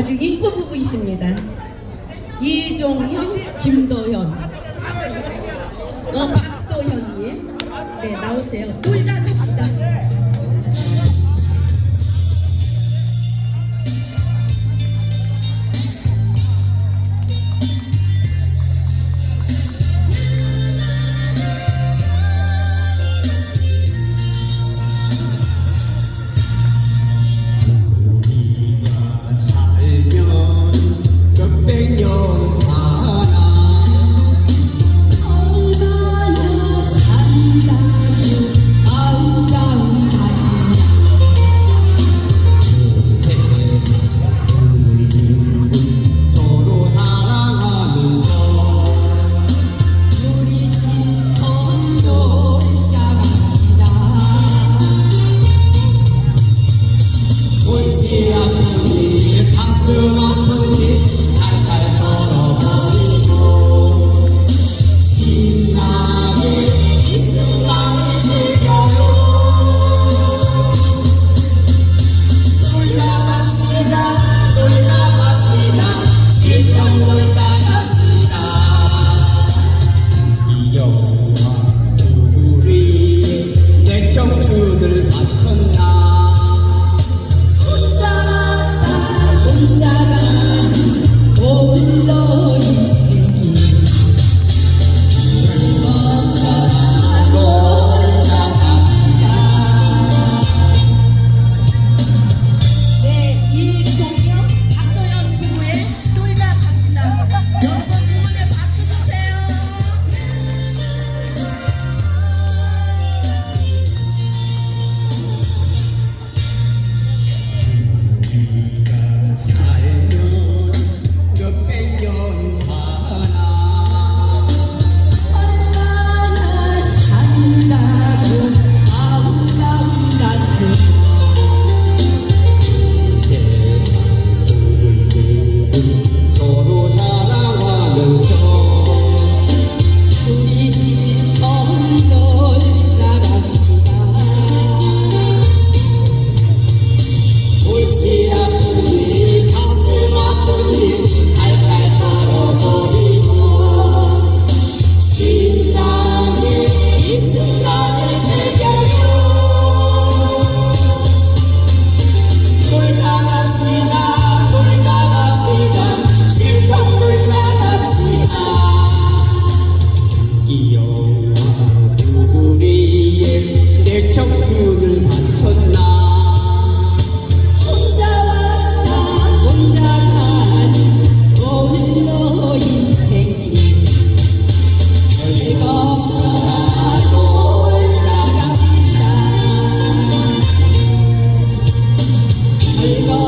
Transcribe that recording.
아주 이뻐 부부이십니다. 이종형, 김도현, 어, 박도현님, 네 나오세요. 갑시다. in Senhor.